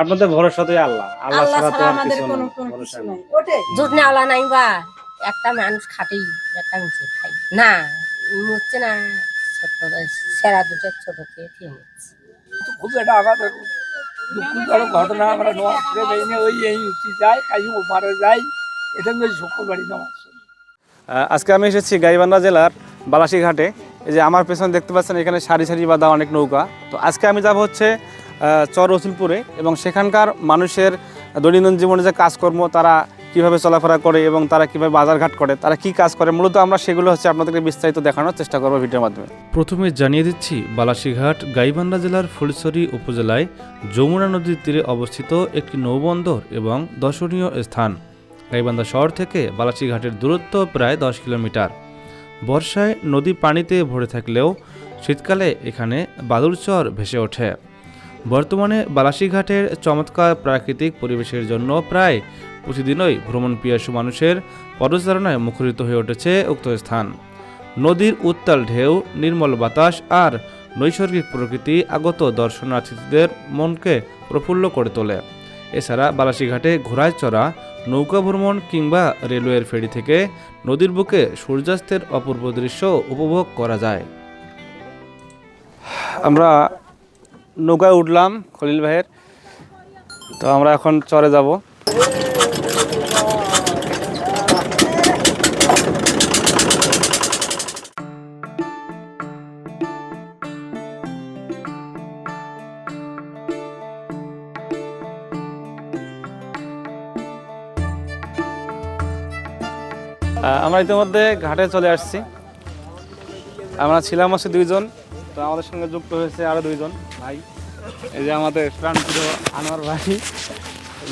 আপনাদের ভরসা তো আল্লাহ। আল্লাহ আল্লাহ ছাড়া তো আর আমাদের কিছু কোনো নেই, কোনো ভরসা কিছু নাই। ওটাই দুধ নেওয়ালা নাই বা? একটা মানুষ খাটেই একটা নিচে খাই না মরছে না ছোট সেরা দুটো ছোট খেয়ে মরছে তো খুব একটা আঘাত দুঃখজনক ঘটনা আমরা নোয়া করে ওই এই উঠি যায় কাজু মারা যায় এটা শুক্র বাড়ি নামাজ আজকে আমি এসেছি গাইবান্ধা জেলার বালাসীঘাটে এই যে আমার পেছনে দেখতে পাচ্ছেন এখানে সারি সারি বাঁধা অনেক নৌকা। তো আজকে আমি যাব হচ্ছে চর রসুলপুরে এবং সেখানকার মানুষের দৈনন্দিন জীবনে যে কাজকর্ম, তারা কীভাবে চলাফেরা করে এবং তারা কীভাবে বাজারঘাট করে, তারা কি কাজ করে, মূলত আমরা সেগুলো হচ্ছে আপনাদেরকে বিস্তারিত দেখানোর চেষ্টা করব ভিডিওর মাধ্যমে। প্রথমে জানিয়ে দিচ্ছি, বালাসীঘাট, গাইবান্ধা জেলার ফুলছড়ি উপজেলায় যমুনা নদীর তীরে অবস্থিত একটি নৌবন্দর এবং দর্শনীয় স্থান। গাইবান্ধা শহর থেকে বালাসীঘাটের দূরত্ব প্রায় দশ কিলোমিটার। বর্ষায় নদী পানিতে ভরে থাকলেও শীতকালে এখানে বাদুরচর ভেসে ওঠে। বর্তমানে বালাসীঘাটের চমৎকার প্রাকৃতিক পরিবেশের জন্য প্রায় প্রতিদিনই ভ্রমণ পিয়াসু মানুষের পদচারণায় মুখরিত হয়ে উঠেছে উক্ত স্থান। নদীর উত্তাল ঢেউ, নির্মল বাতাস আর নৈসর্গিক প্রকৃতি আগত দর্শনার্থীদের মনকে প্রফুল্ল করে তোলে। এছাড়া বালাসীঘাটে ঘোড়ায় চড়া নৌকা ভ্রমণ কিংবা রেলওয়ের ফেরি থেকে নদীর বুকে সূর্যাস্তের অপূর্ব দৃশ্য উপভোগ করা যায়। আমরা নৌকায় উঠলাম খলিল ভাইয়ের। তো আমরা এখন চরে যাব। আমরা ইতিমধ্যে ঘাটে চলে আসছি। আমরা ছিলাম হচ্ছে দুইজন। আমাদের সঙ্গে যুক্ত হয়েছে আরও দুইজন ভাই। এই যে আমাদের প্রাণপ্রিয় আনোয়ার ভাই।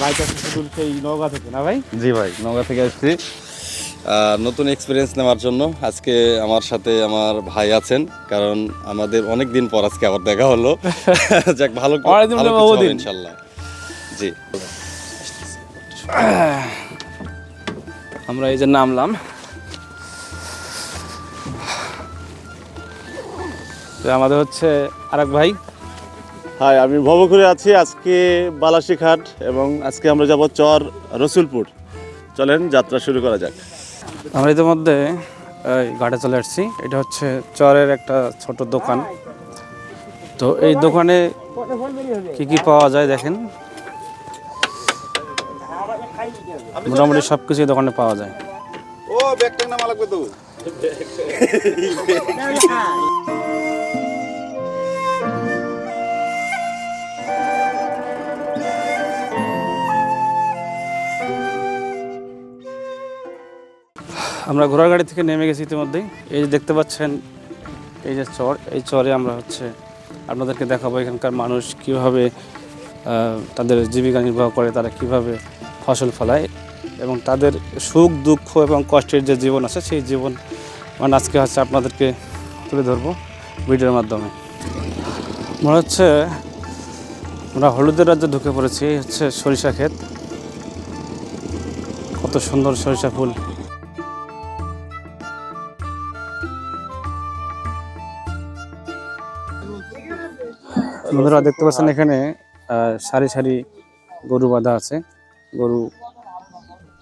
ভাই শুধু সেই নৌকা থেকে না ভাই? জি ভাই নওগাঁ থেকে আসছি। নতুন এক্সপিরিয়েন্স নেওয়ার জন্য আজকে আমার সাথে আমার ভাই আছেন কারণ আমাদের অনেক দিন পর আজকে আবার দেখা হলো। যাক ভালো। ইনশাল্লাহ। জি। আমরা এই যে নামলাম। তো আমাদের হচ্ছে আরেক ভাই। হাই আমি ভবঘুরে আছি আজকে বালাসীঘাট এবং আজকে আমরা যাব চর রসুলপুর। চলেন যাত্রা শুরু করা যাক। আমরা ইতিমধ্যে এই ঘাটে চলে আসছি। এটা হচ্ছে চরের একটা ছোট দোকান। তো এই দোকানে কি কি পাওয়া যায় দেখেন? মোটামুটি সব কিছুই দোকানে পাওয়া যায়। ও ব্যাগটা নামা লাগবে তো। আমরা ঘোড়ার গাড়ি থেকে নেমে গেছি ইতিমধ্যেই। এই যে দেখতে পাচ্ছেন, এই যে চর, এই চরে আমরা হচ্ছে আপনাদেরকে দেখাবো এখানকার মানুষ কীভাবে তাদের জীবিকা নির্বাহ করে, তারা কীভাবে ফসল ফলায় এবং তাদের সুখ, দুঃখ এবং কষ্টের যে জীবন আছে, সেই জীবন মানে আজকে হচ্ছে আপনাদেরকে তুলে ধরবো ভিডিওর মাধ্যমে। মনে হচ্ছে আমরা হলুদের রাজ্যে ঢুকে পড়েছি হচ্ছে সরিষা ক্ষেত। কত সুন্দর সরিষা ফুল। বন্ধুরা দেখতে পাচ্ছেন এখানে সারি সারি গরু বাঁধা আছে। গরু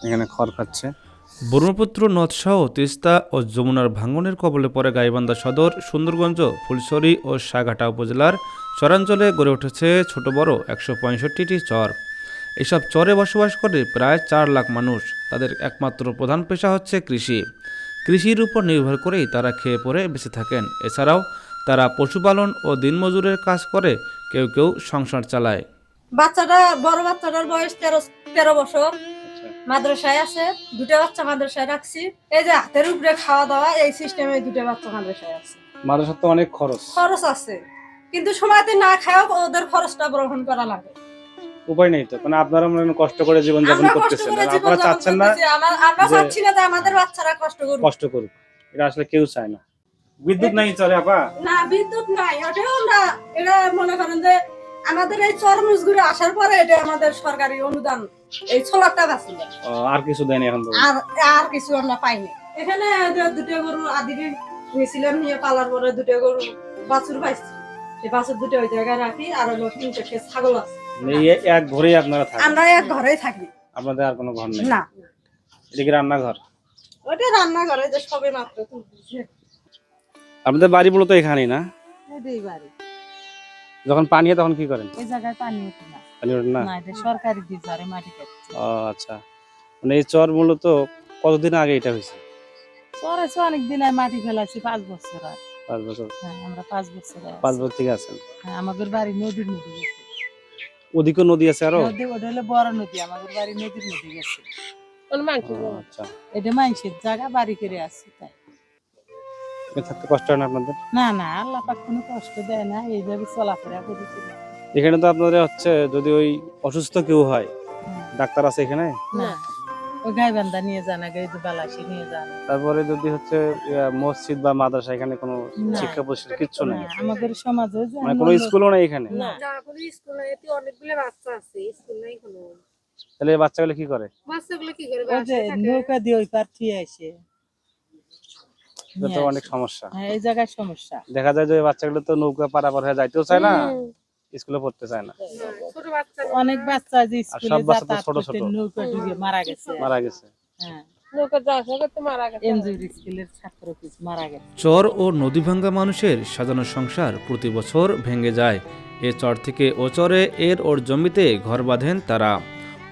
এখানে খড় খাচ্ছে। ব্রহ্মপুত্র নদসহ তিস্তা ও যমুনার ভাঙনের কবলে পড়ে গাইবান্ধা সদর সুন্দরগঞ্জ ফুলছড়ি ও সাঘাটা উপজেলার চরাঞ্চলে গড়ে উঠেছে ছোট বড় একশো পঁয়ষট্টিটি চর। এসব চরে বসবাস করে প্রায় চার লাখ মানুষ। তাদের একমাত্র প্রধান পেশা হচ্ছে কৃষি। কৃষির উপর নির্ভর করেই তারা খেয়ে পরে বেঁচে থাকেন। এছাড়াও তারা পশুপালন ও দিনমজুরের কাজ করে কেউ কেউ সংসার চালায়। বাচ্চাটা বড় বাচ্চাটার বয়স তেরো তেরো বছর। মাদ্রাসায় আছে দুটো বাচ্চা মাদ্রাসায় রাখছি। এই যে হাতের উপরে খাওয়া দাওয়া এই সিস্টেমে দুটো বাচ্চা মাদ্রাসায় আছে। মাদ্রাসার তো অনেক খরচ। খরচ আছে। কিন্তু সময়তে না খাওয়া ওদের খরচটা গ্রহণ করা লাগে। উপায় নেই তো মানে আপনারা মনে কষ্ট করে জীবন যাপন করতেছেন। আপনারা চাচ্ছেন না আমরা চাচ্ছি না যে আমাদের বাচ্চারা কষ্ট করুক। কষ্ট করুক। এটা আসলে কেউ চায় না। বিদ্যুৎ নাই চলে আপা। না বিদ্যুৎ নাই ওটাও আমরা এটা মনে করেন যে আমাদের এই চরমুজ ঘুরে আসার পরে এটা আমাদের সরকারি অনুদান এই ছোলার টাকা ছিল। আর কিছু দেয়নি এখন। আর আর কিছু আমরা পাইনি। এখানে দুটো গরু আদিকে নিয়েছিলাম নিয়ে পালার পরে দুটো গরু বাছুর পাইছি। সেই বাছুর দুটো ওই জায়গায় রাখি আর হলো তিনটে ছাগল আছে। এই এক ঘরেই আপনারা থাকেন? আমরা এক ঘরেই থাকি। আপনাদের আর কোনো ঘর নেই? না। এদিকে রান্নাঘর? ওটা রান্নাঘরে যে সবে মাত্র আপনাদের বাড়ি মূলত এখানেই না? এটাই বাড়ি। যখন পানি হয় তখন কি করেন? এই জায়গায় পানি ওঠে না। পানি ওঠে না? না এটা সরকারি দিচ্ছে আরে মাটি কাটছে ও আচ্ছা। মানে এই চর মূলত কতদিন আগে এটা হয়েছে? চরেছে অনেক দিন আর মাটি ফেলাছি পাঁচ বছর আর পাঁচ বছর? হ্যাঁ আমরা পাঁচ বছর পাঁচ বছর থেকে আছেন হ্যাঁ, আমাদের বাড়ি নদীর নদী গেছে। নদী আছে আরও? নদী ওটা হলো বড় নদী আমাদের বাড়ি নদীর নদী গেছে। আচ্ছা। এটা মানুষের জায়গা বাড়ি করে আসছে তাই। এখানে থাকতে কষ্ট হয় না আপনাদের? না না আল্লাহ পাক কোনো কষ্ট দেয় না এইভাবে চলাফেরা করে এখানে তো আপনাদের হচ্ছে যদি ওই অসুস্থ কেউ হয় ডাক্তার আছে এখানে? না ওই গাইবান্ধা নিয়ে জানা গাই বালাসি নিয়ে জানা তারপরে যদি হচ্ছে মসজিদ বা মাদ্রাসা এখানে কোনো শিক্ষা প্রতিষ্ঠান কিচ্ছু নেই? আমাদের সমাজে মানে কোনো স্কুলও নেই এখানে? না। স্কুল নাই এতে অনেকগুলো বাচ্চা আছে স্কুল নাই কোনো। তাহলে বাচ্চাগুলো কি করে? বাচ্চাগুলো কি করে? ওই যে নৌকা দিয়ে ওই পার আসে। এটা তো অনেক সমস্যা। হ্যাঁ এই জায়গায় সমস্যা। দেখা যায় যে বাচ্চাগুলো তো নৌকা পারাপার হয়ে যাইতেও চায় না স্কুলে পড়তে চায় না। ছোট বাচ্চা অনেক বাচ্চা যে স্কুলে সব বাচ্চা তো যাতায়াত ছোট ছোট। নৌকা ডুবে মারা গেছে। মারা গেছে। হ্যাঁ। নৌকা যাওয়া করতে মারা গেছে। এনজিওর স্কুলের ছাত্র কিছু মারা গেছে। চর ও নদী ভাঙ্গা মানুষের সাজানো সংসার প্রতি বছর ভেঙে যায়। এ চর থেকে ও চরে এর ওর জমিতে ঘর বাঁধেন তারা।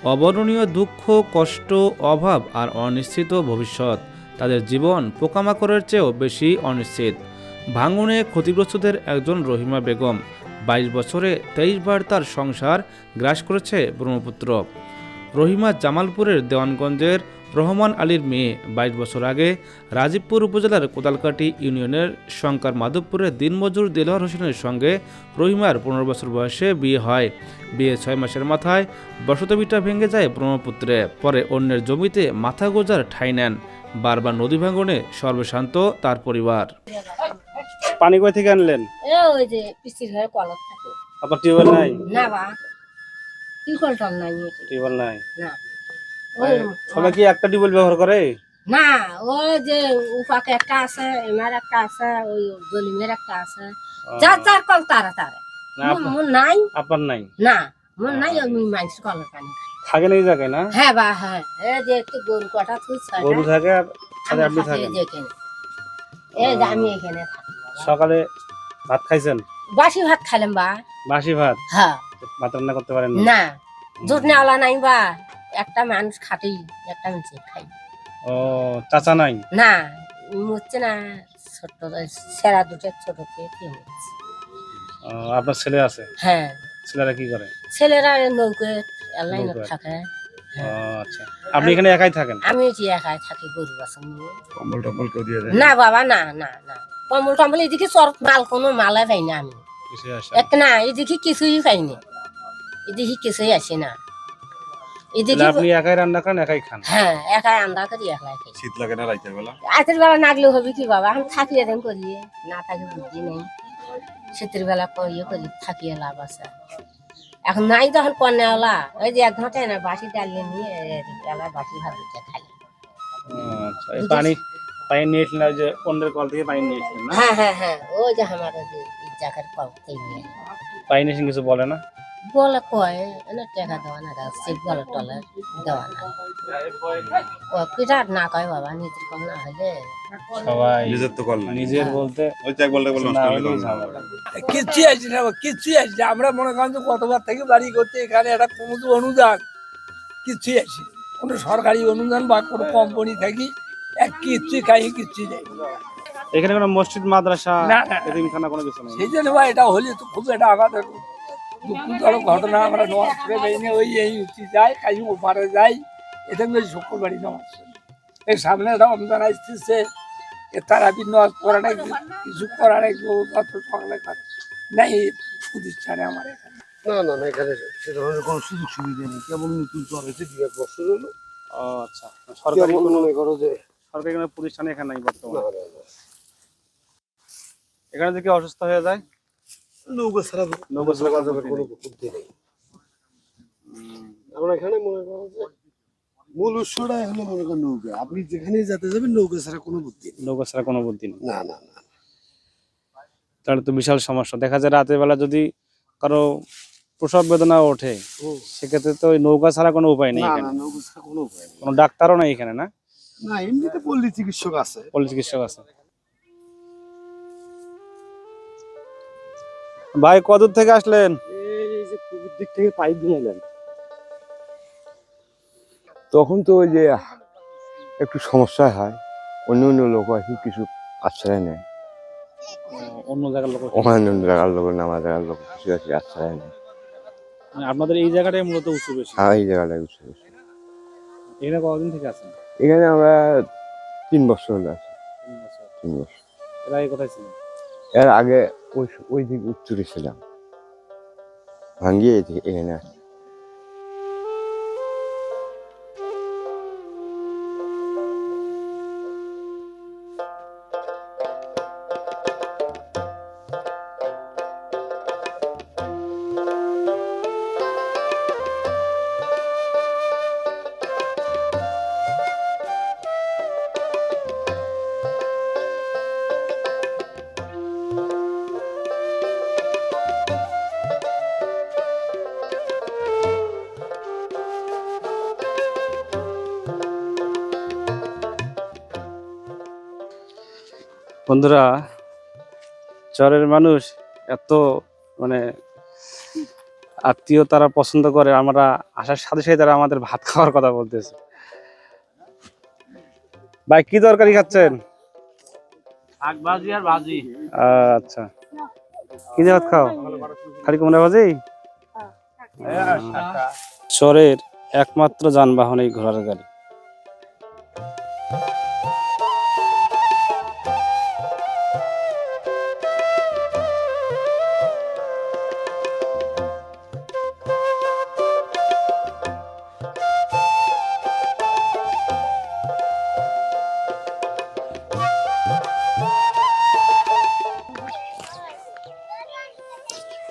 অবর্ণনীয় দুঃখ কষ্ট অভাব আর অনিশ্চিত ভবিষ্যৎ। তাদের জীবন পোকামাকড়ের চেয়েও বেশি অনিশ্চিত। ভাঙনে ক্ষতিগ্রস্তদের একজন রহিমা বেগম বাইশ বছরে তেইশ বার তার সংসার গ্রাস করেছে ব্রহ্মপুত্র। রহিমা জামালপুরের দেওয়ানগঞ্জের রহমান আলীর মেয়ে বাইশ বছর আগে রাজীবপুর উপজেলার কোদালকাটি ইউনিয়নের শঙ্কর মাধবপুরের দিনমজুর দেলোয়ার হোসেনের সঙ্গে রহিমার পনেরো বছর বয়সে বিয়ে হয়। বিয়ে ছয় মাসের মাথায় বসতভিটা ভেঙে যায় ব্রহ্মপুত্রে। পরে অন্যের জমিতে মাথা গোজার ঠাঁই নেন। বারবার নদী ভাঙনে সর্বশান্ত তার পরিবার। পানি কই থেকে আনলেন? ওই যে পিসির ঘরে কলক থাকে। আপনার টিউবওয়েল নাই? না বা টিউকল টল নাই টিউবওয়েল নাই? না। ওই সবাই কি একটা টিউবওয়েল ব্যবহার করে? না ওই যে উপাকে একটা আছে এমার একটা আছে ওই জলিমের একটা আছে। যার যার কল তারা তারা। না, আপনার- মন নাই? আপনার নাই? না মন নাই আমি মানুষ কলের পানি খাই থাকেন এই জায়গায় না? হ্যাঁ বা হ্যাঁ। এই যে একটু গরু কটা তুই গরু থাকে আর আপনি থাকেন। এই আমি এখানে সকালে ভাত খাইছেন? বাসি ভাত খাইলাম বা। বাসি ভাত? হ্যাঁ। ভাত রান্না করতে পারেন না? জোট নেওয়ালা নাই বা। একটা মানুষ খাটি একটা মানুষ খাই। ও চাচা নাই? না হচ্ছে না ছোট সেরা দুটো ছোট খেয়ে হচ্ছে আপনার ছেলে আছে? হ্যাঁ। ছেলেরা কি করে? ছেলেরা নৌকে লাইনত থাকে। ও আচ্ছা। আপনি এখানে একাই থাকেন? আমি যে একাই থাকি গরু বাসন নিয়ে। কম্বল টম্বল কেউ দিয়ে দেয়? না বাবা না না না। কম্বল টম্বল এদিকে চর মাল কোনো মালে পাই না আমি। এক না এদিকে কিছুই পাইনি এদিকে কিছুই আসে না। তাহলে এদিকে আপনি একাই রান্না করেন একাই খান? হ্যাঁ একাই আন্দা করি একলাই খাই। শীত লাগে না রাইতের বেলা? রাতের বেলা নাগলে হবে কি বাবা? আমি থাকি এদিন করিয়ে না থাকি বুদ্ধি নেই। শীতের বেলা করিয়ে করি থাকিয়ে লাভ আছে। এখন নাই তখন কন্যাওয়ালা ওই যে এক ঘন্টায় না বাসি ডালিয়ে নিয়ে বেলা বাসি ভাত খাই আচ্ছা পানি পানি নিয়েছিলেন ওই যে অন্যের কল থেকে পানি নিয়েছিলেন না? হ্যাঁ হ্যাঁ হ্যাঁ ওই যে আমার ওই যে জায়গার কল থেকে নিয়ে। পানি নিয়েছেন কিছু বলে না? বলে কয় এনে টাকা দেওয়া না সে বলে টলে দেওয়া না। না কয় বাবা নিজের কম না হলে? সবাই নিজের তো কল নিজের বলতে ওই এক বলতে বল না কিচ্ছু কিচ্ছু না। আমরা মনে করেন যে কতবার থেকে বাড়ি করতে এখানে একটা কোনো অনুদান আসে না। কোনো সরকারি অনুদান বা কোনো কোম্পানি থাকি এক খাই কিচ্ছুই নেই এখানে কোনো মসজিদ মাদ্রাসা না। এতিমখানা কোনো কিছু নেই। সেই জন্য ভাই এটা হলে তো খুব একটা আমাদের দুঃখজনক ঘটনা আমরা নোয়াজ করে বেরিয়ে ওই এই উঠি যাই কাজী ওপারে যাই এটা বেশ শুক্র বাড়ি নামাজ। এই সামনে রমজান আসতেছে এ তারা নোয়াজ পড়াটা কিছু করার নাই প্রতিষ্ঠানে আমার এখানে। না না না এখানে সে ধরনের কোনো সুযোগ সুবিধা নেই কেবল নতুন চর হয়েছে দু এক বছর হলো। আচ্ছা সরকারি মনে করো যে সরকারি কোনো প্রতিষ্ঠান এখানে নাই বর্তমানে। এখানে যদি কেউ অসুস্থ হয়ে যায়? নৌকা ছাড়া তো ছাড়া কোনো কোনো বুদ্ধি নেই। আমরা এখানে মনে করো যে মূল উৎসটা হলো মনে করো নৌকা। আপনি যেখানে যেতে যাবেন নৌকা ছাড়া কোনো বুদ্ধি নেই। নৌকা ছাড়া কোনো বুদ্ধি নেই। না না না তাহলে তো বিশাল সমস্যা। দেখা যায় রাতের বেলা যদি কারও প্রসব বেদনা ওঠে সেক্ষেত্রে তো নৌকা ছাড়া কোনো উপায় নেই। কোনো ডাক্তারও নেই এখানে না? না এমনিতে পল্লী চিকিৎসক আছে। পল্লী চিকিৎসক আছে। ভাই কদূর থেকে আসলেন? এই যে পুকুর দিক থেকে পাইপ নিয়ে এলেন। তখন তো ওই যে একটু সমস্যা হয় অন্য অন্য লোক আছে কিছু আশ্রয় নেয়। অন্য জায়গার লোক অন্য অন্য জায়গার লোক নামা জায়গার লোক কিছু আছে আশ্রয় নেয়। মানে আপনাদের এই জায়গাটাই মূলত উঁচু বেশি? হ্যাঁ এই এখানে কতদিন থেকে আছেন? এখানে আমরা তিন বছর হলো আছি। তিন বছর। এর আগে কোথায় ছিলেন? এর আগে ওই ওই দিকে উত্তরে ছিলাম এদিকে এখানে আসি। বন্ধুরা চরের মানুষ এত মানে আত্মীয় তারা পছন্দ করে আমরা আসার সাথে সাথে তারা আমাদের ভাত খাওয়ার কথা বলতেছে। ভাই কি তরকারি খাচ্ছেন? শাক ভাজি আর ভাজি। আচ্ছা। কি দিয়ে ভাত খাও? খালি কুমড়া ভাজি? চরের একমাত্র যানবাহন এই ঘোড়ার গাড়ি।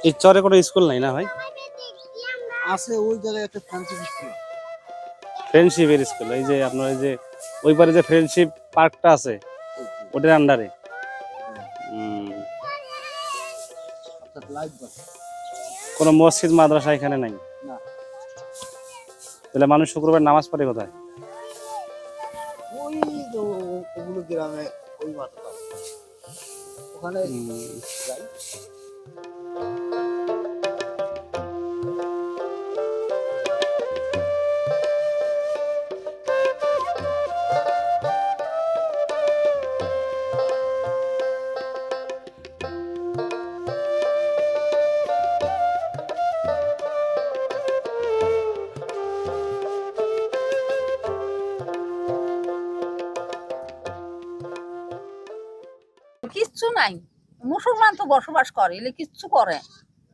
এই চরে কোনো স্কুল নাই না ভাই? আছে ওই জায়গায় একটা ফ্যান্সি স্কুল ফ্রেন্ডশিপের স্কুল এই যে আপনার এই যে ওই পারে যে ফ্রেন্ডশিপ পার্কটা আছে ওটার আন্ডারে কোনো মসজিদ মাদ্রাসা এখানে নাই। তাহলে মানুষ শুক্রবার নামাজ পড়ে কোথায়? ওই গ্রামে ওই ওখানে মুসলমান তো বসবাস করে এলে কিচ্ছু করে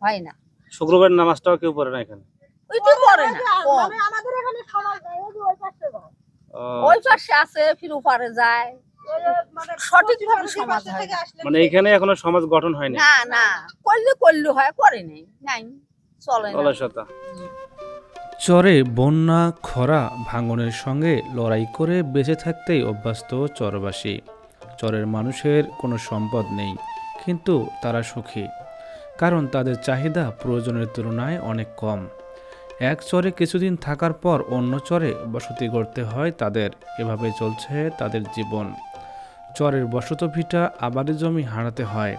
হয় না। শুক্রবার নামাজটাও কেউ পড়ে না এখানে? ওইটা করে না মানে আমাদের এখানে সমাজ নাই, ওই পাশে যায়। ওই পাশে আছে ফির ওপারে যায় মানে সঠিকভাবে সমাজ মানে এখানে এখনও সমাজ গঠন হয়নি? না না। করলে করলে হয় করে নেই নাই চলে না। চরে বন্যা খরা ভাঙনের সঙ্গে লড়াই করে বেঁচে থাকতেই অভ্যস্ত চরবাসী। চরের মানুষের কোনো সম্পদ নেই। কিন্তু তারা সুখী, কারণ তাদের চাহিদা প্রয়োজনের তুলনায় অনেক কম। এক চরে কিছুদিন থাকার পর অন্য চরে বসতি গড়তে হয় তাদের। এভাবে চলছে তাদের জীবন। চরের বসত ভিটা আবাদি জমি হারাতে হয়।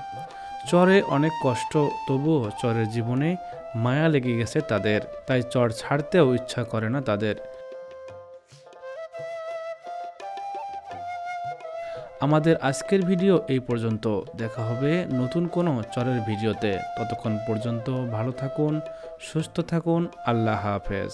চরে অনেক কষ্ট, তবুও চরের জীবনে মায়া লেগে গেছে তাদের। তাই চর ছাড়তেও ইচ্ছা করে না তাদের। আমাদের আজকের ভিডিও এই পর্যন্ত। দেখা হবে নতুন কোনো চরের ভিডিওতে। ততক্ষণ পর্যন্ত ভালো থাকুন, সুস্থ থাকুন। আল্লাহ হাফেজ।